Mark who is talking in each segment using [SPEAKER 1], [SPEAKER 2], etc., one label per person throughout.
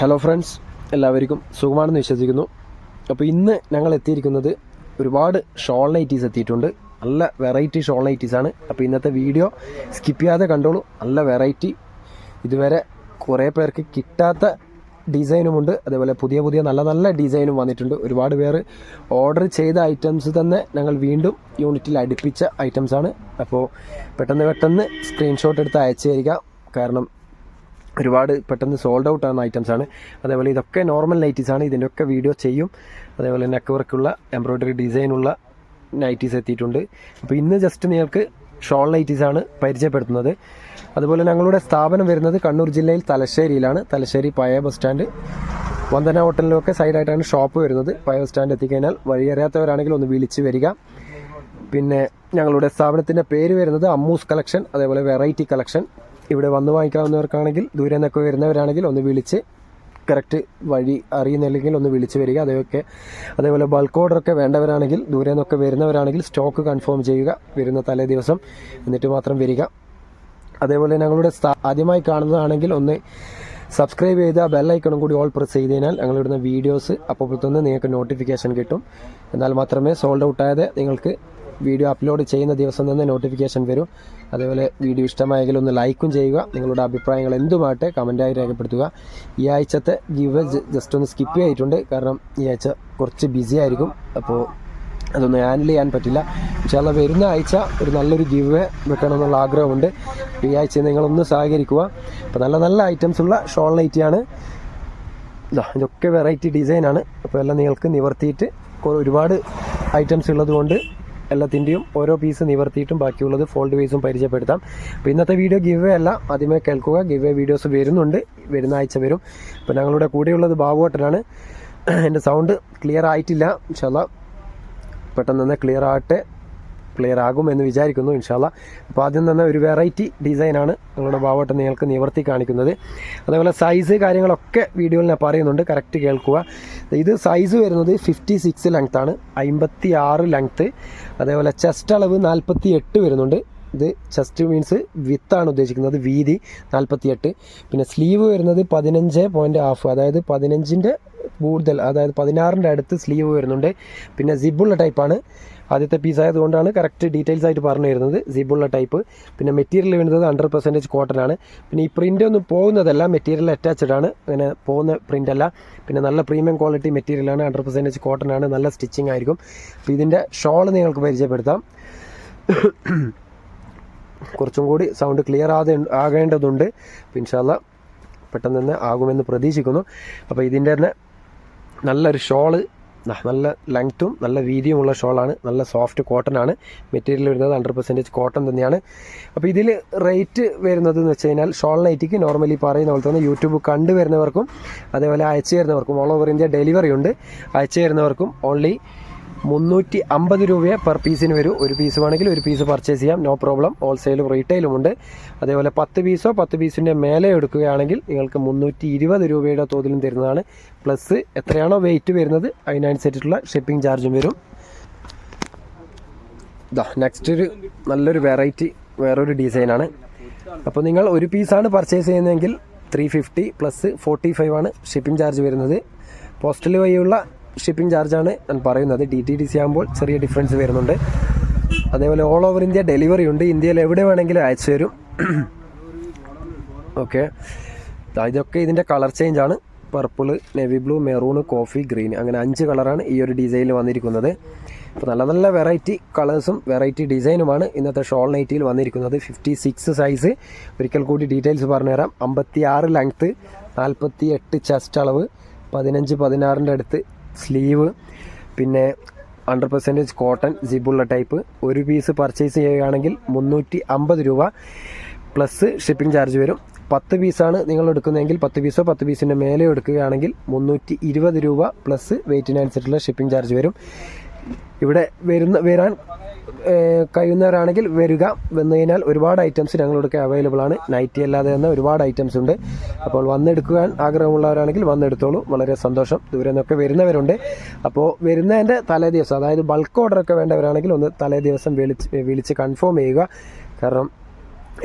[SPEAKER 1] Hello friends എല്ലാവർക്കും സുഖമാണെന്ന് വിശ്വസിക്കുന്നു. അപ്പോൾ ഇന്ന് ഞങ്ങൾ എത്തിയിരിക്കുന്നത് ഒരുപാട് ഷോൾ നൈറ്റീസ് എത്തിയിട്ടുണ്ട്. നല്ല വെറൈറ്റി ഷോൾ ആണ്. അപ്പോൾ ഇന്നത്തെ വീഡിയോ സ്കിപ്പ് ചെയ്യാതെ കണ്ടോളൂ. നല്ല വെറൈറ്റി ഇതുവരെ കുറേ പേർക്ക് കിട്ടാത്ത ഡിസൈനുമുണ്ട് അതേപോലെ പുതിയ പുതിയ നല്ല നല്ല ഡിസൈനും വന്നിട്ടുണ്ട്. ഒരുപാട് പേര് ഓർഡർ ചെയ്ത ഐറ്റംസ് തന്നെ ഞങ്ങൾ വീണ്ടും യൂണിറ്റിൽ അടുപ്പിച്ച ഐറ്റംസ് ആണ്. അപ്പോൾ പെട്ടെന്ന് പെട്ടെന്ന് സ്ക്രീൻഷോട്ട് എടുത്ത് അയച്ചു തരിക. കാരണം ഒരുപാട് പെട്ടെന്ന് സോൾഡ് ഔട്ട് ആകുന്ന ഐറ്റംസ് ആണ്. അതേപോലെ ഇതൊക്കെ നോർമൽ നൈറ്റീസ് ആണ്. ഇതിന്റെ ഒക്കെ വീഡിയോ ചെയ്യും. അതേപോലെ നെക്ക് വർക്കുള്ള എംബ്രോയ്ഡറി ഡിസൈനുള്ള നൈറ്റീസ് എത്തിയിട്ടുണ്ട്. അപ്പോൾ ഇന്ന് ജസ്റ്റ് നിങ്ങൾക്ക് ഷോൾ നൈറ്റീസ് ആണ് പരിചയപ്പെടുത്തുന്നത്. അതുപോലെ ഞങ്ങളുടെ സ്ഥാപനം വരുന്നത് കണ്ണൂർ ജില്ലയിൽ തലശ്ശേരിയിലാണ്. തലശ്ശേരി പഴയ ബസ് സ്റ്റാൻഡ് വന്ദന ഹോട്ടലിലൊക്കെ സൈഡായിട്ടാണ് ഷോപ്പ് വരുന്നത്. പഴയ ബസ് സ്റ്റാൻഡ് എത്തിക്കഴിഞ്ഞാൽ വഴിയറിയാത്തവരാണെങ്കിൽ ഒന്ന് വിളിച്ച് വരിക. പിന്നെ ഞങ്ങളുടെ സ്ഥാപനത്തിന്റെ പേര് വരുന്നത് അമ്മൂസ് കളക്ഷൻ അതേപോലെ വെറൈറ്റി കളക്ഷൻ ഇവിടെ വന്ന് വാങ്ങിക്കാവുന്നവർക്കാണെങ്കിൽ ദൂരെ നിന്നൊക്കെ വരുന്നവരാണെങ്കിൽ ഒന്ന് വിളിച്ച് കറക്റ്റ് വഴി അറിയുന്നില്ലെങ്കിൽ ഒന്ന് വിളിച്ച് വരിക. അതൊക്കെ അതേപോലെ ബൾക്ക് ഓർഡറൊക്കെ വേണ്ടവരാണെങ്കിൽ ദൂരെ നിന്നൊക്കെ വരുന്നവരാണെങ്കിൽ സ്റ്റോക്ക് കൺഫേം ചെയ്യുക. വരുന്ന തലേ ദിവസം എന്നിട്ട് മാത്രം വരിക. അതേപോലെ ഞങ്ങളുടെ ആദ്യമായി കാണുന്നതാണെങ്കിൽ ഒന്ന് സബ്സ്ക്രൈബ് ചെയ്ത് ബെല്ലൈക്കണും കൂടി ഓൾ പ്രസ് ചെയ്ത് കഴിഞ്ഞാൽ ഞങ്ങളിടുന്ന വീഡിയോസ് അപ്പോൾ തന്നെ നിങ്ങൾക്ക് നോട്ടിഫിക്കേഷൻ കിട്ടും. എന്നാൽ മാത്രമേ സോൾഡ് ഔട്ട് നിങ്ങൾക്ക് വീഡിയോ അപ്ലോഡ് ചെയ്യുന്ന ദിവസം തന്നെ നോട്ടിഫിക്കേഷൻ വരും. അതേപോലെ വീഡിയോ ഇഷ്ടമായെങ്കിൽ ഒന്ന് ലൈക്കും ചെയ്യുക. നിങ്ങളുടെ അഭിപ്രായങ്ങൾ എന്തുമായിട്ട് കമന്റായി രേഖപ്പെടുത്തുക. ഈ ആഴ്ചത്തെ ഗീവ് ജസ്റ്റ് ഒന്ന് സ്കിപ്പ് ചെയ്തിട്ടുണ്ട്. കാരണം ഈ ആഴ്ച കുറച്ച് ബിസി ആയിരിക്കും. അപ്പോൾ അതൊന്നും ഹാൻഡിൽ ചെയ്യാൻ പറ്റില്ല. ചില വരുന്ന ആഴ്ച ഒരു നല്ലൊരു ഗിവ് വെക്കണമെന്നുള്ള ആഗ്രഹമുണ്ട്. അപ്പോൾ ഈ ആഴ്ച നിങ്ങളൊന്ന് സഹകരിക്കുക. അപ്പോൾ നല്ല നല്ല ഐറ്റംസ് ഉള്ള ഷോൾ നൈറ്റിയാണ് ഇതാ ഇതൊക്കെ വെറൈറ്റി ഡിസൈനാണ് അപ്പോൾ എല്ലാം നിങ്ങൾക്ക് നിവർത്തിയിട്ട് ഒരുപാട് ഐറ്റംസ് ഉള്ളതുകൊണ്ട് എല്ലാത്തിന്റെയും ഓരോ പീസ് നിവർത്തിയിട്ടും ബാക്കിയുള്ളത് ഫോൾഡ് വൈസും പരിചയപ്പെടുത്താം. അപ്പോൾ ഇന്നത്തെ വീഡിയോ ഗിവ് അല്ല ആദ്യമേ കേൾക്കുക. ഗിവ് വീഡിയോസ് വരുന്നുണ്ട്. വരുന്ന ആഴ്ച വരും. അപ്പോൾ ഞങ്ങളുടെ കൂടെയുള്ളത് ബാബുവട്ടനാണ് എന്റെ സൗണ്ട് ക്ലിയർ ആയിട്ടില്ല. ചില പെട്ടെന്ന് തന്നെ ക്ലിയർ ആകട്ടെ. ക്ലിയർ എന്ന് വിചാരിക്കുന്നു ഇൻഷാല്ല അപ്പോൾ ആദ്യം തന്നെ ഒരു വെറൈറ്റി ഡിസൈനാണ് നിങ്ങളുടെ ഭാവമായിട്ട് നിങ്ങൾക്ക് നിവർത്തി കാണിക്കുന്നത്. അതേപോലെ സൈസ് കാര്യങ്ങളൊക്കെ വീഡിയോയിൽ ഞാൻ പറയുന്നുണ്ട് കറക്റ്റ് കേൾക്കുക. ഇത് സൈസ് വരുന്നത് ഫിഫ്റ്റി സിക്സ് ലെങ്ത് ആണ് അമ്പത്തി ആറ് ലെങ്ത്ത് അതേപോലെ ചെസ്റ്റ് അളവ് നാൽപ്പത്തി എട്ട് വരുന്നുണ്ട്. ഇത് ചെസ്റ്റ് മീൻസ് വിത്താണ് ഉദ്ദേശിക്കുന്നത് വീതി നാൽപ്പത്തിയെട്ട് പിന്നെ സ്ലീവ് വരുന്നത് പതിനഞ്ച് പോയിന്റ് ഹാഫ് അതായത് പതിനഞ്ചിന്റെ കൂടുതൽ അതായത് പതിനാറിന്റെ അടുത്ത് സ്ലീവ് വരുന്നുണ്ട്. പിന്നെ സിബുള്ള ടൈപ്പാണ് ആദ്യത്തെ പീസ് ആയതുകൊണ്ടാണ് കറക്റ്റ് ഡീറ്റെയിൽസ് ആയിട്ട് പറഞ്ഞു തരുന്നത്. സിബുള്ള ടൈപ്പ് പിന്നെ മെറ്റീരിയൽ വരുന്നത് ഹൺഡ്രഡ് പെർസെന്റേജ് കോട്ടൺ ആണ്. പിന്നെ ഈ പ്രിന്റ് ഒന്നും പോകുന്നതല്ല മെറ്റീരിയൽ അറ്റാച്ച്ഡ് ആണ്. അങ്ങനെ പോകുന്ന പ്രിന്റ് അല്ല. പിന്നെ നല്ല പ്രീമിയം ക്വാളിറ്റി മെറ്റീരിയലാണ് ഹൺഡ്രഡ് പെർസെന്റേജ് കോട്ടൺ ആണ്. നല്ല സ്റ്റിച്ചിങ് ആയിരിക്കും. അപ്പോൾ ഇതിന്റെ ഷോൾ നിങ്ങൾക്ക് പരിചയപ്പെടുത്താം. കുറച്ചും കൂടി സൗണ്ട് ക്ലിയർ ആതെ ആകേണ്ടതുണ്ട്. ഇൻഷാല്ല പെട്ടെന്ന് തന്നെ ആകുമെന്ന് പ്രതീക്ഷിക്കുന്നു. അപ്പോൾ ഇതിന്റെ തന്നെ നല്ലൊരു ഷോൾ നല്ല ലെങ്ത്തും നല്ല വീതിയുമുള്ള ഷോളാണ് നല്ല സോഫ്റ്റ് കോട്ടൺ ആണ്. മെറ്റീരിയൽ വരുന്നത് ഹൺഡ്രഡ് പെർസെന്റേജ് കോട്ടൺ തന്നെയാണ്. അപ്പോൾ ഇതിൽ റേറ്റ് വരുന്നത് എന്ന് വെച്ച് കഴിഞ്ഞാൽ ഷോൾ നൈറ്റിക്ക് നോർമലി പറയുന്ന പോലെ തന്നെ യൂട്യൂബ് കണ്ടു വരുന്നവർക്കും അതേപോലെ അയച്ചു തരുന്നവർക്കും ഓൾ ഓവർ ഇന്ത്യ ഡെലിവറി ഉണ്ട്. അയച്ചു തരുന്നവർക്കും ഓൺലി മുന്നൂറ്റി അമ്പത് രൂപയെ പെർ പീസിന് വരും. ഒരു പീസ് വേണമെങ്കിൽ ഒരു പീസ് പർച്ചേസ് ചെയ്യാം. നോ പ്രോബ്ലം ഹോൾസെയിലും റീറ്റെയിലും ഉണ്ട്. അതേപോലെ പത്ത് പീസോ പത്ത് പീസിന്റെ മേലെ എടുക്കുകയാണെങ്കിൽ നിങ്ങൾക്ക് മുന്നൂറ്റി ഇരുപത് രൂപയുടെ തോതിലും തരുന്നതാണ്. പ്ലസ് എത്രയാണോ വെയിറ്റ് വരുന്നത് അതിനനുസരിച്ചിട്ടുള്ള ഷിപ്പിംഗ് ചാർജും വരും. ഇതാ നെക്സ്റ്റ് ഒരു നല്ലൊരു വെറൈറ്റി വേറൊരു ഡിസൈനാണ് അപ്പോൾ നിങ്ങൾ ഒരു പീസാണ് പർച്ചേസ് ചെയ്യുന്നതെങ്കിൽ three fifty plus forty five ആണ് ഷിപ്പിംഗ് ചാർജ് വരുന്നത്. പോസ്റ്റൽ വഴിയുള്ള ഷിപ്പിംഗ് ചാർജാണ് ഞാൻ പറയുന്നത്. ഡി ടി ഡി സി ആകുമ്പോൾ ചെറിയ ഡിഫറൻസ് വരുന്നുണ്ട്. അതേപോലെ ഓൾ ഓവർ ഇന്ത്യ ഡെലിവറി ഉണ്ട്. ഇന്ത്യയിൽ എവിടെ വേണമെങ്കിലും അയച്ചു തരും. ഓക്കെ ഇതൊക്കെ ഇതിന്റെ കളർ ചേഞ്ച് ആണ്. Purple navy blue maroon coffee green അങ്ങനെ അഞ്ച് കളറാണ് ഈ ഒരു ഡിസൈനിൽ വന്നിരിക്കുന്നത്. അപ്പോൾ നല്ല നല്ല വെറൈറ്റി കളേഴ്സും വെറൈറ്റി ഡിസൈനുമാണ് ഇന്നത്തെ ഷോൾ നൈറ്റിയിൽ വന്നിരിക്കുന്നത്. ഫിഫ്റ്റി സിക്സ് സൈസ് ഒരിക്കൽ കൂടി ഡീറ്റെയിൽസ് പറഞ്ഞുതരാം. അമ്പത്തി ആറ് ലെങ്ത്ത് നാൽപ്പത്തി എട്ട് ചെസ്റ്റ് അളവ് പതിനഞ്ച് പതിനാറിന്റെ അടുത്ത് സ്ലീവ് പിന്നെ ഹൺഡ്രഡ് പെർസെന്റേജ് കോട്ടൺ ജിബുള്ള ടൈപ്പ് ഒരു പീസ് പർച്ചേസ് ചെയ്യുകയാണെങ്കിൽ മുന്നൂറ്റി അമ്പത് രൂപ പ്ലസ് ഷിപ്പിംഗ് ചാർജ് വരും. പത്ത് പീസാണ് നിങ്ങൾ എടുക്കുന്നതെങ്കിൽ പത്ത് പീസോ പത്ത് പീസിന്റെ മേലെ എടുക്കുകയാണെങ്കിൽ മുന്നൂറ്റി ഇരുപത് രൂപ പ്ലസ് വെയിറ്റിനനുസരിച്ചുള്ള ഷിപ്പിംഗ് ചാർജ് വരും. ഇവിടെ വരുന്ന വരാൻ കഴിയുന്നവരാണെങ്കിൽ വരിക വന്നു കഴിഞ്ഞാൽ ഒരുപാട് ഐറ്റംസ് ഞങ്ങളിവിടെ അവൈലബിൾ ആണ്. നൈറ്റി അല്ലാതെ തന്നെ ഒരുപാട് ഐറ്റംസ് ഉണ്ട്. അപ്പോൾ വന്നെടുക്കുവാൻ ആഗ്രഹമുള്ളവരാണെങ്കിൽ വന്നെടുത്തോളൂ. വളരെ സന്തോഷം. ദൂരെ നിന്നൊക്കെ വരുന്നവരുണ്ട്. അപ്പോൾ വരുന്നതിന്റെ തലേ ദിവസം അതായത് ബൾക്ക് ഓർഡറൊക്കെ വേണ്ടവരാണെങ്കിൽ ഒന്ന് തലേ ദിവസം വിളിച്ച് വിളിച്ച് കൺഫേം ചെയ്യുക. കാരണം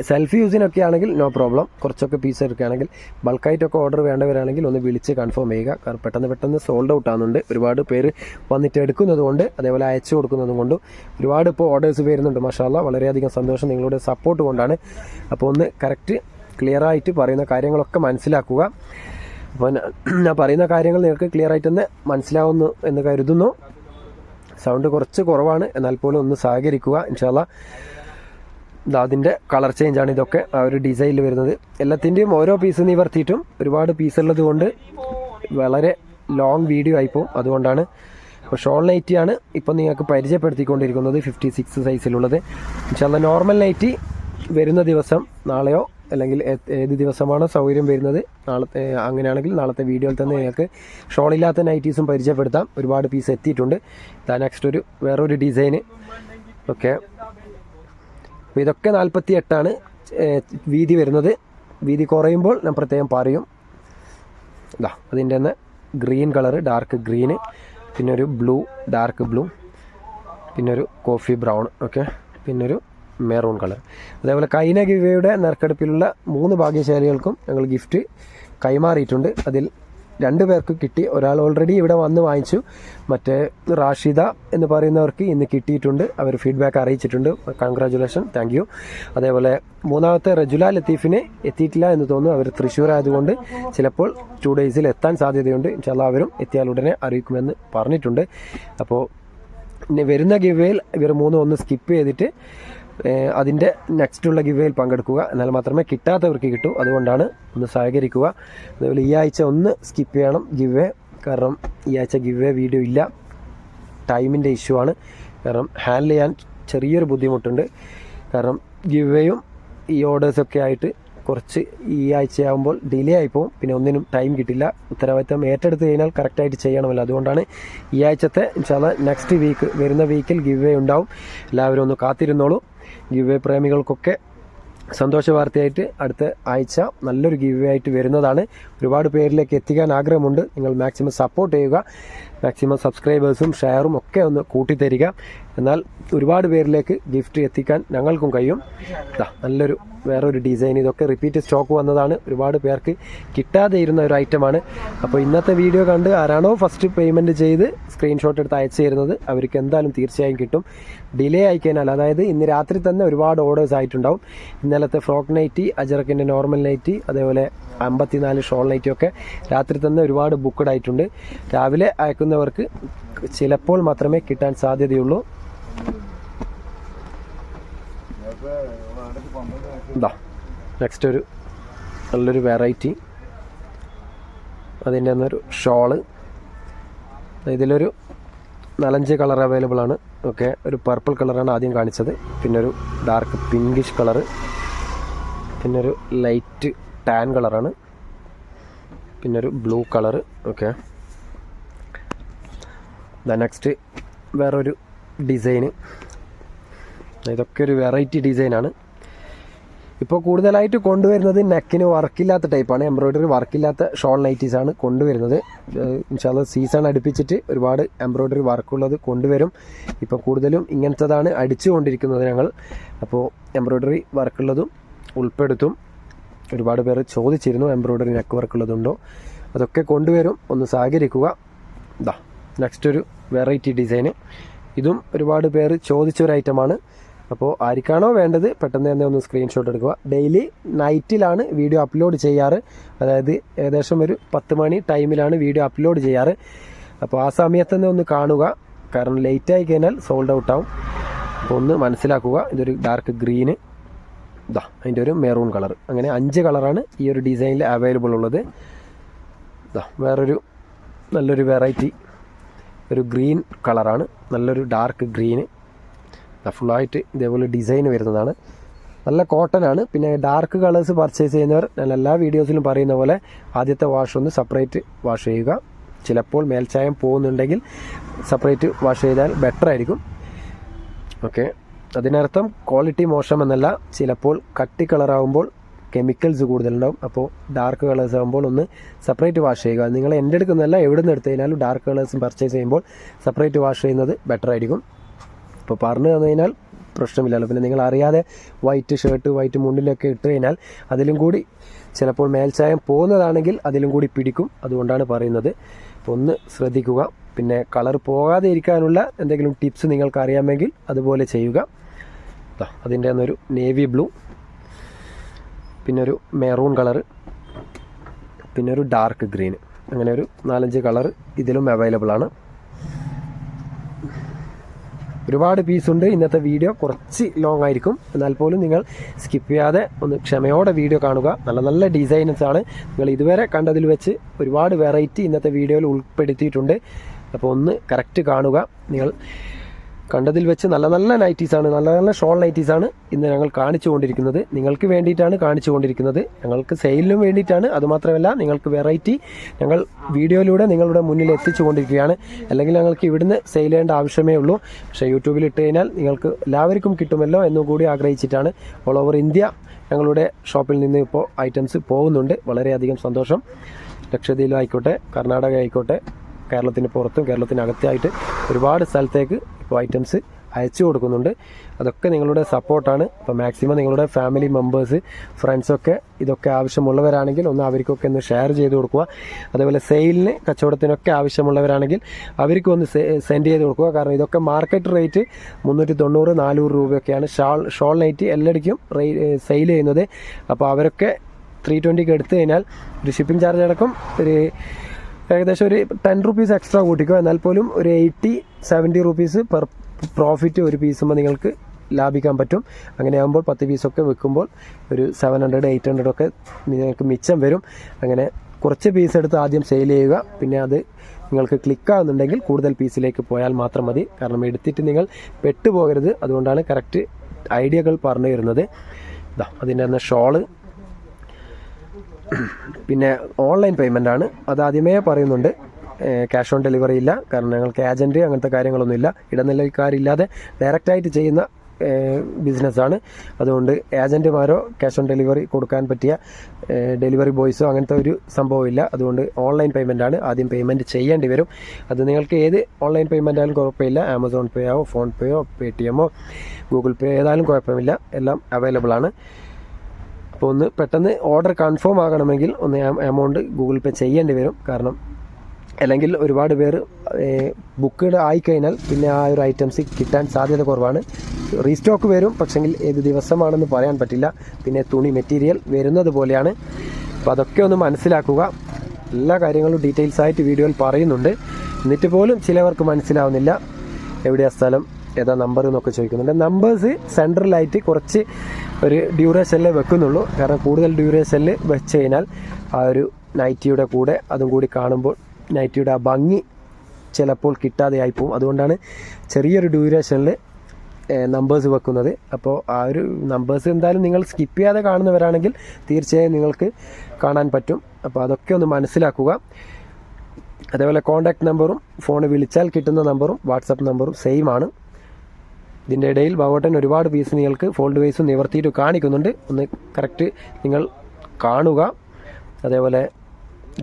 [SPEAKER 1] സെൽഫ് യൂസിനൊക്കെ ആണെങ്കിൽ നോ പ്രോബ്ലം. കുറച്ചൊക്കെ പീസ് എടുക്കുകയാണെങ്കിൽ ബൾക്കായിട്ടൊക്കെ ഓർഡർ വേണ്ടവരാണെങ്കിൽ ഒന്ന് വിളിച്ച് കൺഫേം ചെയ്യുക. കാരണം പെട്ടെന്ന് പെട്ടെന്ന് സോൾഡ് ഔട്ട് ആകുന്നുണ്ട് ഒരുപാട് പേര് വന്നിട്ട് എടുക്കുന്നത് കൊണ്ട് അതേപോലെ അയച്ചു കൊടുക്കുന്നത് കൊണ്ടും ഒരുപാട് ഇപ്പോൾ ഓർഡേഴ്സ് വരുന്നുണ്ട്. മഷാല്ല വളരെയധികം സന്തോഷം നിങ്ങളുടെ സപ്പോർട്ട് കൊണ്ടാണ്. അപ്പോൾ ഒന്ന് കറക്റ്റ് ക്ലിയറായിട്ട് പറയുന്ന കാര്യങ്ങളൊക്കെ മനസ്സിലാക്കുക. അപ്പോൾ ഞാൻ- പറയുന്ന കാര്യങ്ങൾ നിങ്ങൾക്ക് ക്ലിയർ ആയിട്ട് തന്നെ മനസ്സിലാവുന്നു എന്ന് കരുതുന്നു. സൗണ്ട് കുറച്ച് കുറവാണ്. എന്നാൽ പോലും ഒന്ന് സഹകരിക്കുക. ഇൻഷാല്ല അതിന്റെ കളർ ചേഞ്ച് ആണ് ഇതൊക്കെ ആ ഒരു ഡിസൈനിൽ വരുന്നത്. എല്ലാത്തിന്റെയും ഓരോ പീസ് നിവർത്തിയിട്ടും ഒരുപാട് പീസ് ഉള്ളത് കൊണ്ട് വളരെ ലോങ് വീഡിയോ ആയിപ്പോവും അതുകൊണ്ടാണ് അപ്പോൾ ഷോൾ നൈറ്റിയാണ് ഇപ്പം നിങ്ങൾക്ക് പരിചയപ്പെടുത്തിക്കൊണ്ടിരിക്കുന്നത് ഫിഫ്റ്റി സിക്സ് സൈസിലുള്ളത് ചില നോർമൽ നൈറ്റി വരുന്ന ദിവസം നാളെയോ അല്ലെങ്കിൽ ഏത് ദിവസമാണോ സൗകര്യം വരുന്നത് നാളത്തെ അങ്ങനെയാണെങ്കിൽ നാളത്തെ വീഡിയോയിൽ തന്നെ നിങ്ങൾക്ക് ഷോളില്ലാത്ത നൈറ്റീസും പരിചയപ്പെടുത്താം. ഒരുപാട് പീസ് എത്തിയിട്ടുണ്ട്. ഇതാ നെക്സ്റ്റ് ഒരു വേറൊരു ഡിസൈന് ഓക്കെ അപ്പോൾ ഇതൊക്കെ നാൽപ്പത്തി എട്ടാണ് വീതി വരുന്നത്. വീതി കുറയുമ്പോൾ ഞാൻ പ്രത്യേകം പറയും. ഇതാ അതിന്റെ തന്നെ ഗ്രീൻ കളർ ഡാർക്ക് ഗ്രീന് പിന്നെ ഒരു ബ്ലൂ ഡാർക്ക് ബ്ലൂ പിന്നെ ഒരു കോഫി ബ്രൗൺ ഓക്കെ പിന്നൊരു മെറൂൺ കളർ. അതേപോലെ കൈന ഗിവയുടെ നറുക്കെടുപ്പിലുള്ള മൂന്ന് ഭാഗ്യശാലികൾക്കും ഞങ്ങൾ ഗിഫ്റ്റ് കൈമാറിയിട്ടുണ്ട്. അതിൽ രണ്ട് പേർക്ക് കിട്ടി. ഒരാൾ ഓൾറെഡി ഇവിടെ വന്ന് വാങ്ങിച്ചു. മറ്റേ റാഷിദ എന്ന് പറയുന്നവർക്ക് ഇന്ന് കിട്ടിയിട്ടുണ്ട്. അവർ ഫീഡ്ബാക്ക് അറിയിച്ചിട്ടുണ്ട്. കൺഗ്രാജുലേഷൻ താങ്ക് യു അതേപോലെ മൂന്നാമത്തെ റജുല ലത്തീഫിനെ എത്തിയിട്ടില്ല എന്ന് തോന്നുന്നു. അവർ തൃശ്ശൂർ ആയതുകൊണ്ട് ചിലപ്പോൾ ടു ഡേയ്സിൽ എത്താൻ സാധ്യതയുണ്ട്. ഇൻഷാല്ല അവരും എത്തിയാൽ ഉടനെ അറിയിക്കുമെന്ന് പറഞ്ഞിട്ടുണ്ട്. അപ്പോൾ വരുന്ന ഗിവേയിൽ ഇവർ മൂന്നും ഒന്ന് സ്കിപ്പ് ചെയ്തിട്ട് അതിന്റെ നെക്സ്റ്റുള്ള ഗിവേയിൽ പങ്കെടുക്കുക. എന്നാൽ മാത്രമേ കിട്ടാത്തവർക്ക് കിട്ടൂ. അതുകൊണ്ടാണ് ഒന്ന് സഹകരിക്കുക. അതുപോലെ ഈ ആഴ്ച ഒന്ന് സ്കിപ്പ് ചെയ്യണം ഗിവേ. കാരണം ഈ ആഴ്ച ഗിവേ വീഡിയോ ഇല്ല. ടൈമിന്റെ ഇഷ്യൂ ആണ്. കാരണം ഹാൻഡിൽ ചെയ്യാൻ ചെറിയൊരു ബുദ്ധിമുട്ടുണ്ട്. കാരണം ഗിവേയും ഈ ഓർഡേഴ്സൊക്കെ ആയിട്ട് കുറച്ച് ഈ ആഴ്ചയാകുമ്പോൾ ഡിലേ ആയിപ്പോവും പിന്നെ ഒന്നിനും ടൈം കിട്ടില്ല. ഉത്തരവാദിത്തം ഏറ്റെടുത്ത് കഴിഞ്ഞാൽ കറക്റ്റായിട്ട് ചെയ്യണമല്ലോ. അതുകൊണ്ടാണ് ഈ ആഴ്ചത്തെ ഇൻഷാല്ല നെക്സ്റ്റ് വീക്ക് വരുന്ന വീക്കിൽ ഗിവ് ഉണ്ടാവും. എല്ലാവരും ഒന്ന് കാത്തിരുന്നോളൂ. ഗിവ് പ്രേമികൾക്കൊക്കെ സന്തോഷ വാർത്തയായിട്ട് അടുത്ത ആഴ്ച നല്ലൊരു ഗിവ് ആയിട്ട് വരുന്നതാണ്. ഒരുപാട് പേരിലേക്ക് എത്തിക്കാൻ ആഗ്രഹമുണ്ട്. നിങ്ങൾ മാക്സിമം സപ്പോർട്ട് ചെയ്യുക. മാക്സിമം സബ്സ്ക്രൈബേഴ്സും ഷെയറും ഒക്കെ ഒന്ന് കൂട്ടിത്തരിക. എന്നാൽ ഒരുപാട് പേരിലേക്ക് ഗിഫ്റ്റ് എത്തിക്കാൻ ഞങ്ങൾക്കും കഴിയും. നല്ലൊരു വേറൊരു ഡിസൈൻ ഇതൊക്കെ റിപ്പീറ്റ് സ്റ്റോക്ക് വന്നതാണ്. ഒരുപാട് പേർക്ക് കിട്ടാതെ ഇരുന്ന ഒരു ഐറ്റമാണ്. അപ്പോൾ ഇന്നത്തെ വീഡിയോ കണ്ട് ആരാണോ ഫസ്റ്റ് പേയ്മെന്റ് ചെയ്ത് സ്ക്രീൻഷോട്ട് എടുത്ത് അയച്ചു തരുന്നത് അവർക്ക് എന്തായാലും തീർച്ചയായും കിട്ടും. ഡിലേ ആയി കഴിഞ്ഞാൽ അതായത് ഇന്ന് രാത്രി തന്നെ ഒരുപാട് ഓർഡേഴ്സ് ആയിട്ടുണ്ടാവും. ഇന്നലത്തെ ഫ്രോക്ക് നൈറ്റി അജറക്കിന്റെ നോർമൽ നൈറ്റി അതേപോലെ അമ്പത്തിനാല് ഷോൾ നൈറ്റി ഒക്കെ രാത്രി തന്നെ ഒരുപാട് ബുക്ക്ഡ് ആയിട്ടുണ്ട്. രാവിലെ അയക്കുന്നവർക്ക് ചിലപ്പോൾ മാത്രമേ കിട്ടാൻ സാധ്യതയുള്ളൂ. നെക്സ്റ്റ് ഒരു നല്ലൊരു വെറൈറ്റി അതിന്റെ ഒരു ഷോൾ ഇതിലൊരു നാലഞ്ച് കളർ അവൈലബിൾ ആണ്. ഓക്കെ ഒരു പർപ്പിൾ കളറാണ് ആദ്യം കാണിച്ചത്. പിന്നെ ഒരു ഡാർക്ക് പിങ്കിഷ് കളറ് പിന്നെ ഒരു ലൈറ്റ് ടാൻ കളറാണ് പിന്നെ ഒരു blue colour okay the next വേറൊരു ഡിസൈന് ഇതൊക്കെ ഒരു വെറൈറ്റി ഡിസൈനാണ് ഇപ്പോൾ കൂടുതലായിട്ട് കൊണ്ടുവരുന്നത് നെക്കിന് വർക്കില്ലാത്ത ടൈപ്പാണ്. എംബ്രോയ്ഡറി വർക്കില്ലാത്ത ഷോൾ നൈറ്റീസ് ആണ് കൊണ്ടുവരുന്നത്. ഇൻഷാല്ല സീസൺ അടുപ്പിച്ചിട്ട് ഒരുപാട് എംബ്രോയ്ഡറി വർക്കുള്ളത് കൊണ്ടുവരും. ഇപ്പോൾ കൂടുതലും ഇങ്ങനത്തതാണ് അടിച്ചു കൊണ്ടിരിക്കുന്നത് ഞങ്ങൾ. അപ്പോൾ എംബ്രോയ്ഡറി വർക്കുള്ളതും ഉൾപ്പെടുത്തും. ഒരുപാട് പേർ ചോദിച്ചിരുന്നു എംബ്രോയ്ഡറി നെക്ക് വർക്കുള്ളതുണ്ടോ? അതൊക്കെ കൊണ്ടുവരും. ഒന്ന് സഹകരിക്കുക. ഇതാ നെക്സ്റ്റ് ഒരു വെറൈറ്റി ഡിസൈന്. ഇതും ഒരുപാട് പേര് ചോദിച്ച ഒരു ഐറ്റമാണ്. അപ്പോൾ ആർക്കാണോ വേണ്ടത് പെട്ടെന്ന് തന്നെ ഒന്ന് സ്ക്രീൻഷോട്ട് എടുക്കുക. ഡെയിലി നൈറ്റിലാണ് വീഡിയോ അപ്ലോഡ് ചെയ്യാറ്. അതായത് ഏകദേശം ഒരു പത്ത് മണി ടൈമിലാണ് വീഡിയോ അപ്ലോഡ് ചെയ്യാറ്. അപ്പോൾ ആ സമയത്ത് തന്നെ ഒന്ന് കാണുക. കാരണം ലേറ്റ് ആയി കഴിഞ്ഞാൽ സോൾഡ് ഔട്ട് ആവും. അപ്പോൾ ഒന്ന് മനസ്സിലാക്കുക. ഇതൊരു ഡാർക്ക് ഗ്രീന് ഇതാ അതിന്റെ ഒരു മെറൂൺ കളർ അങ്ങനെ അഞ്ച് കളറാണ് ഈ ഒരു ഡിസൈനിൽ അവൈലബിൾ ഉള്ളത്. ഇതാ വേറൊരു നല്ലൊരു വെറൈറ്റി ഒരു ഗ്രീൻ കളറാണ് നല്ലൊരു ഡാർക്ക് ഗ്രീന് ഫുള്ളായിട്ട് ഇതേപോലെ ഡിസൈൻ വരുന്നതാണ്. നല്ല കോട്ടൺ ആണ്. പിന്നെ ഡാർക്ക് കളേഴ്സ് പർച്ചേസ് ചെയ്യുന്നവർ ഞാൻ എല്ലാ വീഡിയോസിലും പറയുന്ന പോലെ ആദ്യത്തെ വാഷ് ഒന്ന് സെപ്പറേറ്റ് വാഷ് ചെയ്യുക. ചിലപ്പോൾ മേൽച്ചായം പോകുന്നുണ്ടെങ്കിൽ സെപ്പറേറ്റ് വാഷ് ചെയ്താൽ ബെറ്റർ ആയിരിക്കും. ഓക്കെ അതിനർത്ഥം ക്വാളിറ്റി മോശമെന്നല്ല ചിലപ്പോൾ കട്ടി കളറാകുമ്പോൾ കെമിക്കൽസ് കൂടുതലുണ്ടാവും. അപ്പോൾ ഡാർക്ക് കളേഴ്സ് ആകുമ്പോൾ ഒന്ന് സെപ്പറേറ്റ് വാഷ് ചെയ്യുക. നിങ്ങൾ എന്റെ എടുക്കുന്നതല്ല എവിടെ നിന്ന് എടുത്തു കഴിഞ്ഞാലും ഡാർക്ക് കളേഴ്സ് പർച്ചേസ് ചെയ്യുമ്പോൾ സെപ്പറേറ്റ് വാഷ് ചെയ്യുന്നത് ബെറ്റർ ആയിരിക്കും. അപ്പോൾ പറഞ്ഞു തന്നു കഴിഞ്ഞാൽ പ്രശ്നമില്ലല്ലോ. പിന്നെ നിങ്ങൾ അറിയാതെ വൈറ്റ് ഷർട്ട് വൈറ്റ് മുണ്ടിലൊക്കെ ഇട്ട് കഴിഞ്ഞാൽ അതിലും കൂടി ചിലപ്പോൾ മേൽച്ചായം പോകുന്നതാണെങ്കിൽ അതിലും കൂടി പിടിക്കും. അതുകൊണ്ടാണ് പറയുന്നത്. അപ്പോൾ ഒന്ന് ശ്രദ്ധിക്കുക. പിന്നെ കളർ പോകാതെ ഇരിക്കാനുള്ള എന്തെങ്കിലും ടിപ്സ് നിങ്ങൾക്ക് അറിയാമെങ്കിൽ അതുപോലെ ചെയ്യുക. അതിന്റെ ഒരു നേവി ബ്ലൂ പിന്നെ ഒരു മെറൂൺ കളർ പിന്നെ ഒരു ഡാർക്ക് ഗ്രീൻ അങ്ങനെ ഒരു നാലഞ്ച് കളർ ഇതിലും അവൈലബിൾ ആണ്. ഒരുപാട് പീസുണ്ട് ഇന്നത്തെ വീഡിയോ കുറച്ച് ലോങ് ആയിരിക്കും. എന്നാൽ പോലും നിങ്ങൾ സ്കിപ്പ് ചെയ്യാതെ ഒന്ന് ക്ഷമയോടെ വീഡിയോ കാണുക. നല്ല നല്ല ഡിസൈൻസ് ആണ്. നിങ്ങൾ ഇതുവരെ കണ്ടതിൽ വെച്ച് ഒരുപാട് വെറൈറ്റി ഇന്നത്തെ വീഡിയോയിൽ ഉൾപ്പെടുത്തിയിട്ടുണ്ട്. അപ്പോൾ ഒന്ന് കറക്റ്റ് കാണുക. നിങ്ങൾ കണ്ടതിൽ വെച്ച് നല്ല നല്ല നൈറ്റീസാണ് നല്ല നല്ല ഷോൾ നൈറ്റീസാണ് ഇന്ന് ഞങ്ങൾ കാണിച്ചു കൊണ്ടിരിക്കുന്നത്. നിങ്ങൾക്ക് വേണ്ടിയിട്ടാണ് കാണിച്ചു കൊണ്ടിരിക്കുന്നത്. ഞങ്ങൾക്ക് സെയിലിനും വേണ്ടിയിട്ടാണ്. അതുമാത്രമല്ല നിങ്ങൾക്ക് വെറൈറ്റി ഞങ്ങൾ വീഡിയോയിലൂടെ നിങ്ങളുടെ മുന്നിൽ എത്തിച്ചു കൊണ്ടിരിക്കുകയാണ്. അല്ലെങ്കിൽ ഞങ്ങൾക്ക് ഇവിടുന്ന് സെയിൽ ചെയ്യേണ്ട ആവശ്യമേ ഉള്ളൂ. പക്ഷേ യൂട്യൂബിൽ ഇട്ട് കഴിഞ്ഞാൽ നിങ്ങൾക്ക് എല്ലാവർക്കും കിട്ടുമല്ലോ എന്നും കൂടി ആഗ്രഹിച്ചിട്ടാണ് ഓൾ ഓവർ ഇന്ത്യ ഞങ്ങളുടെ ഷോപ്പിൽ നിന്ന് ഇപ്പോൾ ഐറ്റംസ് പോകുന്നുണ്ട്. വളരെയധികം സന്തോഷം. ലക്ഷദ്വീപിലായിക്കോട്ടെ കർണാടക ആയിക്കോട്ടെ കേരളത്തിന് പുറത്തും കേരളത്തിനകത്തായിട്ട് ഒരുപാട് സ്ഥലത്തേക്ക് ഐറ്റംസ് അയച്ചു കൊടുക്കുന്നുണ്ട്. അതൊക്കെ നിങ്ങളുടെ സപ്പോർട്ടാണ് അപ്പോൾ മാക്സിമം നിങ്ങളുടെ ഫാമിലി മെമ്പേഴ്സ് ഫ്രണ്ട്സൊക്കെ ഇതൊക്കെ ആവശ്യമുള്ളവരാണെങ്കിൽ ഒന്ന് അവർക്കൊക്കെ ഒന്ന് ഷെയർ ചെയ്ത് കൊടുക്കുക. അതേപോലെ സെയിലിന് കച്ചവടത്തിനൊക്കെ ആവശ്യമുള്ളവരാണെങ്കിൽ അവർക്കും ഒന്ന് സെൻഡ് ചെയ്ത് കൊടുക്കുക. കാരണം ഇതൊക്കെ മാർക്കറ്റ് റേറ്റ് മുന്നൂറ്റി തൊണ്ണൂറ് നാനൂറ് രൂപയൊക്കെയാണ്. ഷാൾ ഷോൾ നൈറ്റ് എല്ലായിടയ്ക്കും സെയിൽ ചെയ്യുന്നത്. അപ്പോൾ അവരൊക്കെ ത്രീ ട്വന്റിക്ക് എടുത്തു കഴിഞ്ഞാൽ ഒരു ഷിപ്പിംഗ് ചാർജ് അടക്കം ഒരു ഏകദേശം ഒരു ടെൻ റുപ്പീസ് എക്സ്ട്രാ കൂട്ടിക്കോ. എന്നാൽ പോലും ഒരു eighty seventy rupees per profit ഒരു പീസുമ്പോൾ നിങ്ങൾക്ക് ലാഭിക്കാൻ പറ്റും. അങ്ങനെയാകുമ്പോൾ പത്ത് പീസൊക്കെ വെക്കുമ്പോൾ ഒരു സെവൻ ഹൺഡ്രഡ് എയ്റ്റ് ഹൺഡ്രഡ് ഒക്കെ നിങ്ങൾക്ക് മിച്ചം വരും. അങ്ങനെ കുറച്ച് പീസ് എടുത്ത് ആദ്യം സെയിൽ ചെയ്യുക. പിന്നെ അത് നിങ്ങൾക്ക് ക്ലിക്കാകുന്നുണ്ടെങ്കിൽ കൂടുതൽ പീസിലേക്ക് പോയാൽ മാത്രം മതി. കാരണം എടുത്തിട്ട് നിങ്ങൾ പെട്ടുപോകരുത്. അതുകൊണ്ടാണ് കറക്റ്റ് ഐഡിയകൾ പറഞ്ഞു തരുന്നത്. അതിന്റെ തന്നെ ഷോൾ പിന്നെ ഓൺലൈൻ പേയ്മെന്റ് ആണ്. അത് ആദ്യമേ പറയുന്നുണ്ട്. ക്യാഷ് ഓൺ ഡെലിവറി ഇല്ല. കാരണം ഞങ്ങൾക്ക് ഏജന്റ് അങ്ങനത്തെ കാര്യങ്ങളൊന്നുമില്ല ഇടനിലക്കാരില്ലാതെ ഡയറക്റ്റായിട്ട് ചെയ്യുന്ന ബിസിനസ്സാണ് അതുകൊണ്ട് ഏജന്റുമാരോ ക്യാഷ് ഓൺ ഡെലിവറി കൊടുക്കാൻ പറ്റിയ ഡെലിവറി ബോയ്സോ അങ്ങനത്തെ ഒരു സംഭവമില്ല അതുകൊണ്ട് ഓൺലൈൻ പേയ്മെന്റ് ആണ്. ആദ്യം പേയ്മെന്റ് ചെയ്യേണ്ടി വരും. അത് നിങ്ങൾക്ക് ഏത് ഓൺലൈൻ പേയ്മെന്റ് ആയാലും കുഴപ്പമില്ല. ആമസോൺ പേയോ ഫോൺ പേയോ പേ ടി എമ്മോ ഗൂഗിൾ പേ ഏതായാലും കുഴപ്പമില്ല. എല്ലാം അവൈലബിൾ ആണ്. അപ്പോൾ ഒന്ന് പെട്ടെന്ന് ഓർഡർ കൺഫേം ആകണമെങ്കിൽ ഒന്ന് എമൗണ്ട് ഗൂഗിൾ പേ ചെയ്യേണ്ടി വരും. കാരണം അല്ലെങ്കിൽ ഒരുപാട് പേര് ബുക്ക്ഡ് ആയിക്കഴിഞ്ഞാൽ പിന്നെ ആ ഒരു ഐറ്റംസ് കിട്ടാൻ സാധ്യത കുറവാണ്. റീസ്റ്റോക്ക് വരും. പക്ഷെങ്കിൽ ഏത് ദിവസമാണെന്ന് പറയാൻ പറ്റില്ല. പിന്നെ തുണി മെറ്റീരിയൽ വരുന്നത് പോലെയാണ്. അപ്പോൾ അതൊക്കെ ഒന്ന് മനസ്സിലാക്കുക. എല്ലാ കാര്യങ്ങളും ഡീറ്റെയിൽസ് ആയിട്ട് വീഡിയോയിൽ പറയുന്നുണ്ട്. എന്നിട്ട് പോലും ചിലവർക്ക് മനസ്സിലാവുന്നില്ല. എവിടെയാ സ്ഥലം? ഏതാ നമ്പർ എന്നൊക്കെ ചോദിക്കുന്നുണ്ട്. നമ്പേഴ്സ് സെൻട്രലായിട്ട് കുറച്ച് ഒരു ഡ്യൂറേഷനിലേ വെക്കുന്നുള്ളൂ. കാരണം കൂടുതൽ ഡ്യൂറേഷനിൽ വെച്ച് കഴിഞ്ഞാൽ ആ ഒരു നൈറ്റിയുടെ കൂടെ അതും കൂടി കാണുമ്പോൾ നൈറ്റിയുടെ ആ ഭംഗി ചിലപ്പോൾ കിട്ടാതെ ആയിപ്പോവും അതുകൊണ്ടാണ് ചെറിയൊരു ഡ്യൂറേഷനിൽ നമ്പേഴ്സ് വെക്കുന്നത്. അപ്പോൾ ആ ഒരു നമ്പേഴ്സ് എന്തായാലും നിങ്ങൾ സ്കിപ്പ് ചെയ്യാതെ കാണുന്നവരാണെങ്കിൽ തീർച്ചയായും നിങ്ങൾക്ക് കാണാൻ പറ്റും. അപ്പോൾ അതൊക്കെ ഒന്ന് മനസ്സിലാക്കുക. അതേപോലെ കോൺടാക്ട് നമ്പറും ഫോൺ വിളിച്ചാൽ കിട്ടുന്ന നമ്പറും വാട്സപ്പ് നമ്പറും സെയിം ആണ്. ഇതിന്റെ ഇടയിൽ ബാബോട്ടൻ ഒരുപാട് പീസ് നിങ്ങൾക്ക് ഫോൾഡ് വൈസ് നിവർത്തിയിട്ട് കാണിക്കുന്നുണ്ട്. ഒന്ന് കറക്റ്റ് നിങ്ങൾ കാണുക. അതേപോലെ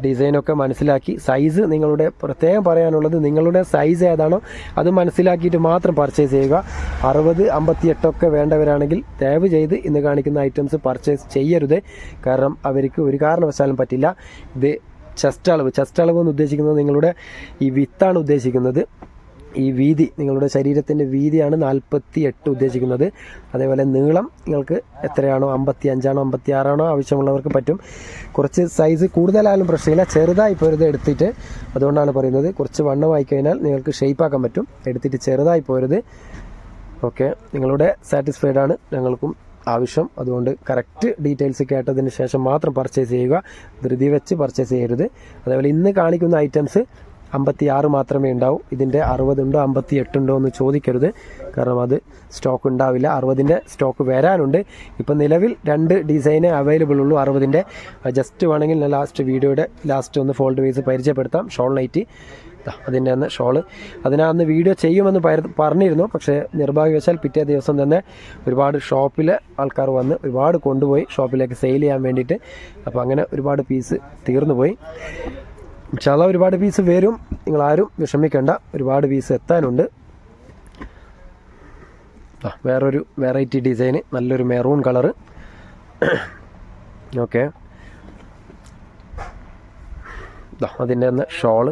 [SPEAKER 1] ഡിസൈനൊക്കെ മനസ്സിലാക്കി. സൈസ് നിങ്ങളുടെ പ്രത്യേകം പറയാനുള്ളത് നിങ്ങളുടെ സൈസ് ഏതാണോ അത് മനസ്സിലാക്കിയിട്ട് മാത്രം പർച്ചേസ് ചെയ്യുക. അറുപത് അമ്പത്തിയെട്ടൊക്കെ വേണ്ടവരാണെങ്കിൽ ദയവ് ചെയ്ത് ഇന്ന് കാണിക്കുന്ന ഐറ്റംസ് പർച്ചേസ് ചെയ്യരുത്. കാരണം അവർക്ക് ഒരു കാരണവശാലും പറ്റില്ല. ഇത് ചെസ്റ്റ് അളവ്. ചെസ്റ്റ് അളവ് എന്ന് ഉദ്ദേശിക്കുന്നത് നിങ്ങളുടെ ഈ വിത്താണ് ഉദ്ദേശിക്കുന്നത്. ഈ വീതി നിങ്ങളുടെ ശരീരത്തിന്റെ വീതിയാണ് നാൽപ്പത്തി എട്ട് ഉദ്ദേശിക്കുന്നത്. അതേപോലെ നീളം നിങ്ങൾക്ക് എത്രയാണോ? അമ്പത്തി അഞ്ചാണോ അമ്പത്തി ആറാണോ ആവശ്യമുള്ളവർക്ക് പറ്റും. കുറച്ച് സൈസ് കൂടുതലായാലും പ്രശ്നമില്ല. ചെറുതായി പോരുത് എടുത്തിട്ട് അതുകൊണ്ടാണ് പറയുന്നത്. കുറച്ച് വണ്ണമായി കഴിഞ്ഞാൽ നിങ്ങൾക്ക് ഷെയ്പ്പാക്കാൻ പറ്റും. എടുത്തിട്ട് ചെറുതായി പോരുത്. ഓക്കെ നിങ്ങളുടെ സാറ്റിസ്ഫൈഡ് ആണ്. ഞങ്ങൾക്കും ആവശ്യം. അതുകൊണ്ട് കറക്റ്റ് ഡീറ്റെയിൽസ് കേട്ടതിന് ശേഷം മാത്രം പർച്ചേസ് ചെയ്യുക. ധൃതി വെച്ച് പർച്ചേസ് ചെയ്യരുത്. അതേപോലെ ഇന്ന് കാണിക്കുന്ന ഐറ്റംസ് അമ്പത്തി ആറ് മാത്രമേ ഉണ്ടാവൂ. ഇതിന്റെ അറുപതുണ്ടോ അമ്പത്തി എട്ടുണ്ടോ എന്ന് ചോദിക്കരുത്. കാരണം അത് സ്റ്റോക്ക് ഉണ്ടാവില്ല. അറുപതിന്റെ സ്റ്റോക്ക് വരാനുണ്ട്. ഇപ്പം നിലവിൽ രണ്ട് ഡിസൈനേ അവൈലബിൾ ഉള്ളൂ അറുപതിന്റെ ജസ്റ്റ് വേണമെങ്കിൽ ഞാൻ ലാസ്റ്റ് വീഡിയോയുടെ ലാസ്റ്റ് ഒന്ന് ഫോൾഡ് വൈസ് പരിചയപ്പെടുത്താം. ഷോൾ നൈറ്റി അതിന്റെ അന്ന് ഷോൾ അതിനാ അന്ന് വീഡിയോ ചെയ്യുമെന്ന് പറഞ്ഞിരുന്നു. പക്ഷേ നിർഭാഗ്യവശാൽ പിറ്റേ ദിവസം തന്നെ ഒരുപാട് ഷോപ്പിൽ ആൾക്കാർ വന്ന് ഒരുപാട് കൊണ്ടുപോയി ഷോപ്പിലേക്ക് സെയിൽ ചെയ്യാൻ വേണ്ടിയിട്ട്. അപ്പോൾ അങ്ങനെ ഒരുപാട് പീസ് തീർന്നു പോയി ഇൻഷാല്ല ഒരുപാട് പീസ് വരും. നിങ്ങൾ ആരും വിഷമിക്കേണ്ട. ഒരുപാട് പീസ് എത്താനുണ്ട്. വേറൊരു വെറൈറ്റി ഡിസൈന് നല്ലൊരു മെറൂൺ കളറ് ഓക്കെ അതിന്റെ തന്നെ ഷോൾ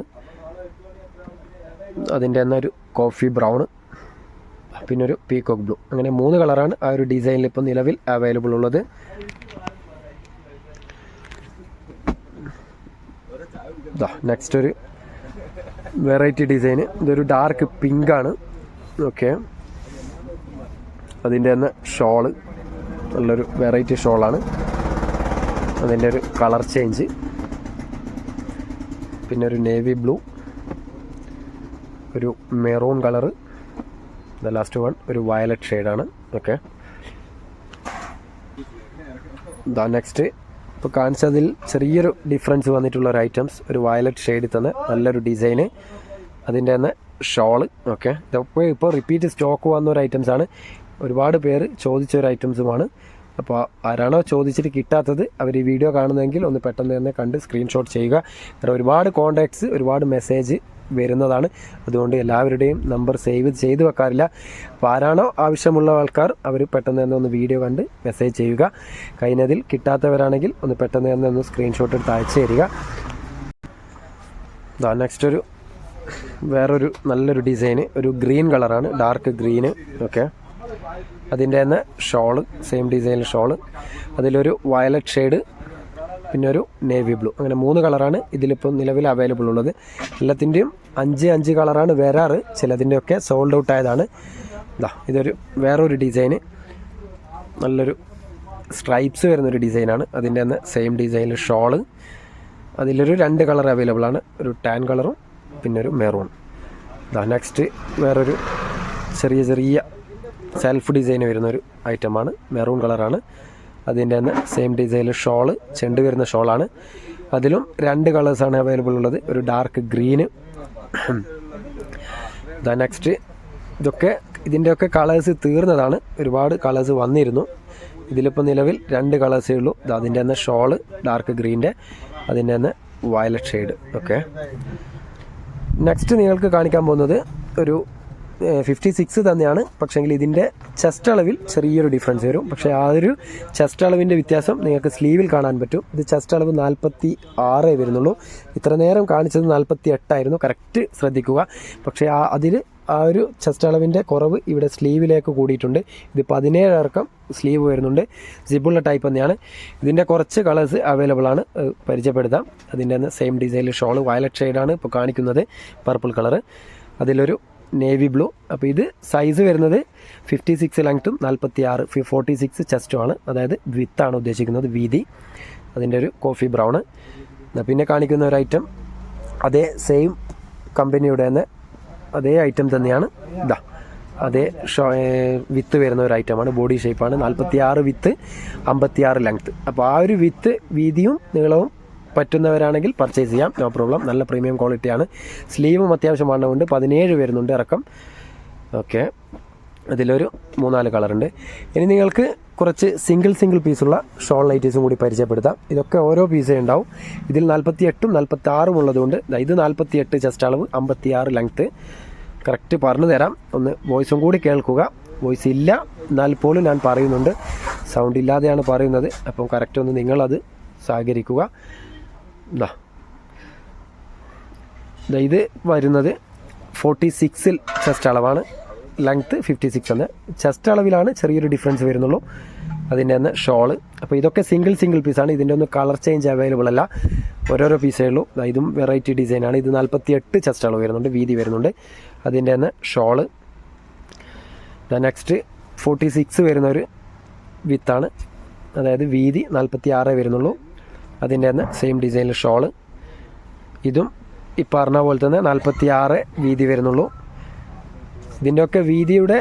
[SPEAKER 1] അതിന്റെ തന്നെ ഒരു കോഫി ബ്രൗൺ പിന്നെ ഒരു പീകോക്ക് ബ്ലൂ അങ്ങനെ മൂന്ന് കളറാണ് ആ ഒരു ഡിസൈനിൽ ഇപ്പോൾ നിലവിൽ അവൈലബിൾ ഉള്ളത്. നെക്സ്റ്റ് ഒരു വെറൈറ്റി ഡിസൈന് ഇതൊരു ഡാർക്ക് പിങ്ക് ആണ്. ഓക്കെ അതിന്റെ തന്നെ ഷോൾ നല്ലൊരു വെറൈറ്റി ഷോളാണ് അതിന്റെ ഒരു കളർ ചേഞ്ച് പിന്നെ ഒരു നേവി ബ്ലൂ ഒരു maroon colour the last one ഒരു വയലറ്റ് ഷെയ്ഡാണ് ഓക്കെ ദ നെക്സ്റ്റ് ഇപ്പോൾ കാണിച്ചതിൽ ചെറിയൊരു ഡിഫറൻസ് വന്നിട്ടുള്ള ഒരു ഐറ്റംസ് ഒരു വയലറ്റ് ഷെയ്ഡിൽ തന്നെ നല്ലൊരു ഡിസൈന് അതിന്റെ തന്നെ ഷോൾ ഓക്കെ ഇതൊക്കെ ഇപ്പോൾ റിപ്പീറ്റ് സ്റ്റോക്ക് വന്ന ഒരു ഐറ്റംസ് ആണ്. ഒരുപാട് പേര് ചോദിച്ച ഒരു ഐറ്റംസുമാണ് അപ്പോൾ ആരാണോ ചോദിച്ചിട്ട് കിട്ടാത്തത് അവർ ഈ വീഡിയോ കാണുന്നതെങ്കിൽ ഒന്ന് പെട്ടെന്ന് തന്നെ കണ്ട് സ്ക്രീൻഷോട്ട് ചെയ്യുക. ഒരുപാട് കോൺടാക്ട്സ് ഒരുപാട് മെസ്സേജ് വരുന്നതാണ്. അതുകൊണ്ട് എല്ലാവരുടെയും നമ്പർ സേവ് ചെയ്ത് വെക്കാറില്ല. അപ്പോൾ ആരാണോ ആവശ്യമുള്ള ആൾക്കാർ അവർ പെട്ടെന്ന് തന്നെ ഒന്ന് വീഡിയോ കണ്ട് മെസ്സേജ് ചെയ്യുക. കഴിഞ്ഞതിൽ കിട്ടാത്തവരാണെങ്കിൽ ഒന്ന് പെട്ടെന്ന് തന്നെ ഒന്ന് സ്ക്രീൻഷോട്ട് എടുത്ത് അയച്ചു തരിക. നെക്സ്റ്റ് ഒരു വേറൊരു നല്ലൊരു ഡിസൈന് ഒരു ഗ്രീൻ കളറാണ് ഡാർക്ക് ഗ്രീന് ഓക്കെ അതിന്റെ തന്നെ ഷോൾ സെയിം ഡിസൈനിൽ ഷോൾ അതിലൊരു വയലറ്റ് ഷെയ്ഡ് പിന്നെ ഒരു നേവി ബ്ലൂ അങ്ങനെ മൂന്ന് കളറാണ് ഇതിലിപ്പോൾ നിലവിൽ അവൈലബിൾ ഉള്ളത്. എല്ലാത്തിന്റെയും അഞ്ച് അഞ്ച് കളറാണ് വരാറ്. ചിലതിന്റെയൊക്കെ സോൾഡ് ഔട്ട് ആയതാണ്. ഇതാ ഇതൊരു വേറൊരു ഡിസൈന് നല്ലൊരു സ്ട്രൈപ്സ് വരുന്നൊരു ഡിസൈനാണ് അതിന്റെ തന്നെ സെയിം ഡിസൈനിൽ ഷോൾ അതിലൊരു രണ്ട് കളർ അവൈലബിൾ ആണ്. ഒരു ടാൻ കളറും പിന്നെ ഒരു മെറൂൺ ഇതാ നെക്സ്റ്റ് വേറൊരു ചെറിയ ചെറിയ സെൽഫ് ഡിസൈൻ വരുന്നൊരു ഐറ്റമാണ് മെറൂൺ കളറാണ് അതിന്റെ തന്നെ സെയിം ഡിസൈനിൽ ഷോൾ ചെണ്ട് വരുന്ന ഷോളാണ് അതിലും രണ്ട് കളേഴ്സാണ് അവൈലബിൾ ഉള്ളത്. ഒരു ഡാർക്ക് ഗ്രീന് ദ നെക്സ്റ്റ് ഇതൊക്കെ ഇതിന്റെയൊക്കെ കളേഴ്സ് തീർന്നതാണ്. ഒരുപാട് കളേഴ്സ് വന്നിരുന്നു. ഇതിലിപ്പോൾ നിലവിൽ രണ്ട് കളേഴ്സേ ഉള്ളൂ. ഇത് അതിന്റെ തന്നെ ഷോൾ ഡാർക്ക് ഗ്രീന്റെ അതിന്റെ തന്നെ വയലറ്റ് ഷെയ്ഡ് ഓക്കെ നെക്സ്റ്റ് നിങ്ങൾക്ക് കാണിക്കാൻ പോകുന്നത് ഒരു ഫിഫ്റ്റി സിക്സ് തന്നെയാണ്. പക്ഷേങ്കിൽ ഇതിന്റെ ചെസ്റ്റ് അളവിൽ ചെറിയൊരു ഡിഫറൻസ് വരും. പക്ഷേ ആ ഒരു ചെസ്റ്റ് അളവിന്റെ വ്യത്യാസം നിങ്ങൾക്ക് സ്ലീവിൽ കാണാൻ പറ്റും. ഇത് ചെസ്റ്റ് അളവ് നാൽപ്പത്തി ആറേ വരുന്നുള്ളൂ. ഇത്ര നേരം കാണിച്ചത് നാൽപ്പത്തി എട്ടായിരുന്നു കറക്റ്റ് ശ്രദ്ധിക്കുക. പക്ഷേ ആ അതിൽ ആ ഒരു ചെസ്റ്റ് അളവിന്റെ കുറവ് ഇവിടെ സ്ലീവിലേക്ക് കൂടിയിട്ടുണ്ട്. ഇത് പതിനേഴ് സ്ലീവ് വരുന്നുണ്ട്. സിബുള്ള ടൈപ്പ് തന്നെയാണ്. ഇതിന്റെ കുറച്ച് കളേഴ്സ് അവൈലബിൾ ആണ്. പരിചയപ്പെടുത്താം. അതിന്റെ സെയിം ഡിസൈനിൽ ഷോൾ വയലറ്റ് ഷെയ്ഡാണ് ഇപ്പോൾ കാണിക്കുന്നത്. പർപ്പിൾ കളറ് അതിലൊരു നേവി ബ്ലൂ അപ്പോൾ ഇത് സൈസ് വരുന്നത് ഫിഫ്റ്റി സിക്സ് ലെങ്ത്തും നാൽപ്പത്തി ആറ് ഫോർട്ടി സിക്സ് ചെസ്റ്റുമാണ് അതായത് വിത്താണ് ഉദ്ദേശിക്കുന്നത് വീതി. അതിന്റെ ഒരു കോഫി ബ്രൗണ് പിന്നെ കാണിക്കുന്ന ഒരു ഐറ്റം അതേ സെയിം കമ്പനിയുടെ തന്നെ അതേ ഐറ്റം തന്നെയാണ്. ഇതാ അതേ ഷോ വിത്ത് വരുന്ന ഒരു ഐറ്റമാണ് ബോഡി ഷേപ്പാണ് നാൽപ്പത്തി ആറ് വിത്ത് അമ്പത്തി ആറ് ലെങ്ത്ത് അപ്പോൾ ആ ഒരു വിത്ത് വീതിയും നീളവും പറ്റുന്നവരാണെങ്കിൽ പർച്ചേസ് ചെയ്യാം. നോ പ്രോബ്ലം നല്ല പ്രീമിയം ക്വാളിറ്റിയാണ് സ്ലീവും അത്യാവശ്യം വണ്ണമുണ്ട് പതിനേഴ് വരുന്നുണ്ട് ഇറക്കം. ഓക്കെ അതിലൊരു മൂന്നാൽ കളറുണ്ട് ഇനി നിങ്ങൾക്ക് കുറച്ച് സിംഗിൾ സിംഗിൾ പീസുള്ള ഷോൾ ലൈറ്റീസും കൂടി പരിചയപ്പെടുത്താം. ഇതൊക്കെ ഓരോ പീസേ ഉണ്ടാവും. ഇതിൽ നാൽപ്പത്തി എട്ടും നാൽപ്പത്തി ആറും ഉള്ളതുകൊണ്ട് ഇത് നാൽപ്പത്തി എട്ട് ചെസ്റ്റ് അളവ് അമ്പത്തി ആറ് ലെങ്ത്ത് കറക്റ്റ് പറഞ്ഞു തരാം. ഒന്ന് വോയിസും കൂടി കേൾക്കുക. വോയിസ് ഇല്ല. എന്നാൽ പോലും ഞാൻ പറയുന്നുണ്ട്. സൗണ്ട് ഇല്ലാതെയാണ് പറയുന്നത്. അപ്പം കറക്റ്റ് ഒന്ന് നിങ്ങളത് സഹകരിക്കുക. ദാ. ഇത് വരുന്നത് ഫോർട്ടി സിക്സിൽ ചെസ്റ്റ് അളവാണ്. ലെങ്ത്ത് ഫിഫ്റ്റി സിക്സ് എന്ന് ചെസ്റ്റ് അളവിലാണ് ചെറിയൊരു ഡിഫറൻസ് വരുന്നുള്ളൂ. അതിന്റെ തന്നെ ഷോൾ അപ്പോൾ ഇതൊക്കെ സിംഗിൾ സിംഗിൾ പീസാണ് ഇതിന്റെ ഒന്നും കളർ ചേഞ്ച് അവൈലബിൾ അല്ല. ഓരോരോ പീസേ ഉള്ളൂ. ഇതും വെറൈറ്റി ഡിസൈനാണ് ഇത് നാൽപ്പത്തി എട്ട് ചെസ്റ്റ് അളവ് വരുന്നുണ്ട്. വീതി വരുന്നുണ്ട്. അതിന്റെ തന്നെ ഷോൾ നെക്സ്റ്റ് ഫോർട്ടി സിക്സ് വരുന്ന ഒരു വിത്താണ് അതായത് വീതി നാൽപ്പത്തി ആറേ വരുന്നുള്ളൂ. അതിന്റെ തന്നെ സെയിം ഡിസൈനിൽ ഷോൾ ഇതും ഈ പറഞ്ഞ പോലെ തന്നെ നാൽപ്പത്തി ആറ് വീതി വരുന്നുള്ളൂ. ഇതിന്റെയൊക്കെ വീതിയുടെ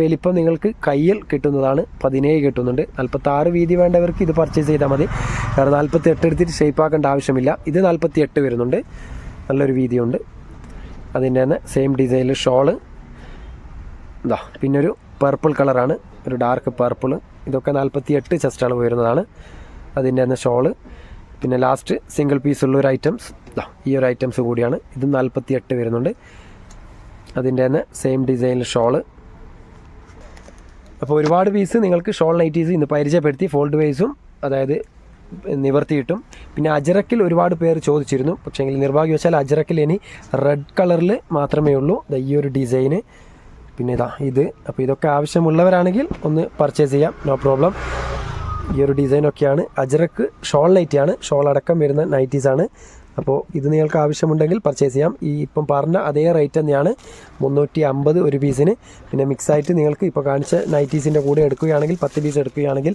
[SPEAKER 1] വലിപ്പം നിങ്ങൾക്ക് കയ്യിൽ കിട്ടുന്നതാണ്. പതിനേഴ് കിട്ടുന്നുണ്ട്. നാൽപ്പത്തി ആറ് വീതി വേണ്ടവർക്ക് ഇത് പർച്ചേസ് ചെയ്താൽ മതി. കാരണം നാൽപ്പത്തി എട്ട് എടുത്തിട്ട് ഷേപ്പ് ആക്കേണ്ട ആവശ്യമില്ല. ഇത് നാൽപ്പത്തി എട്ട് വരുന്നുണ്ട്. നല്ലൊരു വീതിയുണ്ട്. അതിന്റെ തന്നെ സെയിം ഡിസൈനിൽ ഷോൾ ഇതാ പിന്നൊരു പർപ്പിൾ കളറാണ് ഒരു ഡാർക്ക് പർപ്പിൾ ഇതൊക്കെ നാൽപ്പത്തി എട്ട് ചെസ്റ്റ് അളവ് വരുന്നതാണ് അതിന്റെ തന്നെ ഷോൾ പിന്നെ ലാസ്റ്റ് സിംഗിൾ പീസ് ഉള്ള ഒരു ഐറ്റംസ് ഈ ഒരു ഐറ്റംസ് കൂടിയാണ്. ഇത് നാൽപ്പത്തി എട്ട് വരുന്നുണ്ട്. അതിന്റെ തന്നെ സെയിം ഡിസൈനിൽ ഷോൾ അപ്പോൾ ഒരുപാട് പീസ് നിങ്ങൾക്ക് ഷോൾ നൈറ്റീസ് ഇന്ന് പരിചയപ്പെടുത്തി ഫോൾഡ് വൈസും അതായത് നിവർത്തിയിട്ടും. പിന്നെ അജറക്കിൽ ഒരുപാട് പേര് ചോദിച്ചിരുന്നു. പക്ഷേ നിർഭാഗ്യവശാൽ അജറക്കിൽ ഇനി റെഡ് കളറിൽ മാത്രമേ ഉള്ളൂ. ഈ ഒരു ഡിസൈന് പിന്നെ ഇതാ ഇത്. അപ്പോൾ ഇതൊക്കെ ആവശ്യമുള്ളവരാണെങ്കിൽ ഒന്ന് പർച്ചേസ് ചെയ്യാം. നോ പ്രോബ്ലം ഈ ഒരു ഡിസൈനൊക്കെയാണ് അജറക്ക് ഷോൾ നൈറ്റിയാണ് ഷോൾ അടക്കം വരുന്ന നൈറ്റീസാണ് അപ്പോൾ ഇത് നിങ്ങൾക്ക് ആവശ്യമുണ്ടെങ്കിൽ പർച്ചേസ് ചെയ്യാം. ഈ ഇപ്പം പറഞ്ഞ അതേ റേറ്റ് തന്നെയാണ്. മുന്നൂറ്റി അമ്പത് ഒരു പീസിന് പിന്നെ മിക്സ് ആയിട്ട് നിങ്ങൾക്ക് ഇപ്പോൾ കാണിച്ച നൈറ്റീസിന്റെ കൂടെ എടുക്കുകയാണെങ്കിൽ പത്ത് പീസ് എടുക്കുകയാണെങ്കിൽ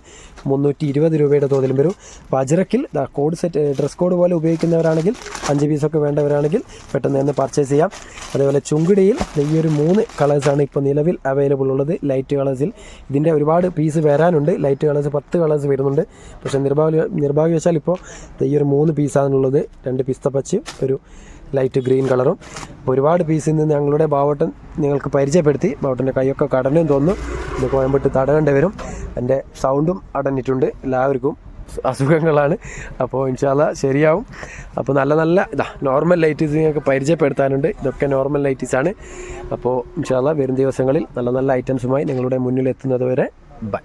[SPEAKER 1] മുന്നൂറ്റി ഇരുപത് രൂപയുടെ തോതിലും വരും. അപ്പോൾ അജറക്കിൽ കോഡ് സെറ്റ് ഡ്രസ് കോഡ് പോലെ ഉപയോഗിക്കുന്നവരാണെങ്കിൽ അഞ്ച് പീസൊക്കെ വേണ്ടവരാണെങ്കിൽ പെട്ടെന്ന് തന്നെ പർച്ചേസ് ചെയ്യാം. അതേപോലെ ചുങ്കിടിയിൽ ഈ ഒരു മൂന്ന് കളേഴ്സാണ് ഇപ്പോൾ നിലവിൽ അവൈലബിൾ ഉള്ളത്. ലൈറ്റ് കളേഴ്സിൽ ഇതിന്റെ ഒരുപാട് പീസ് വരാനുണ്ട്. ലൈറ്റ് കളേഴ്സ് പത്ത് കളേഴ്സ് വരുന്നുണ്ട്. പക്ഷേ നിർഭാഗ്യ നിർഭാഗ്യവശാൽ ഇപ്പോൾ ഈ ഒരു മൂന്ന് പീസാണുള്ളത് രണ്ട് പിസ്ത പച്ചയും ഒരു ലൈറ്റ് ഗ്രീൻ കളറും ഒരുപാട് പീസിൽ നിന്ന് ഞങ്ങളുടെ ബാവട്ടൻ നിങ്ങൾക്ക് പരിചയപ്പെടുത്തി. ബാവട്ടന്റെ കൈയൊക്കെ കടനും തോന്നുന്നു. ഇത് കോയമ്പട്ട് തടയേണ്ടി വരും. എന്റെ സൗണ്ടും അടഞ്ഞിട്ടുണ്ട്. എല്ലാവർക്കും അസുഖങ്ങളാണ്. അപ്പോൾ ഇൻഷാല്ല ശരിയാവും. അപ്പോൾ നല്ല നല്ല ഇതാ നോർമൽ ലൈറ്റീസ് നിങ്ങൾക്ക് പരിചയപ്പെടുത്താനുണ്ട്. ഇതൊക്കെ നോർമൽ ലൈറ്റീസാണ് അപ്പോൾ ഇൻഷാല്ല വരും ദിവസങ്ങളിൽ നല്ല നല്ല ഐറ്റംസുമായി നിങ്ങളുടെ മുന്നിൽ എത്തുന്നത് വരെ ബൈ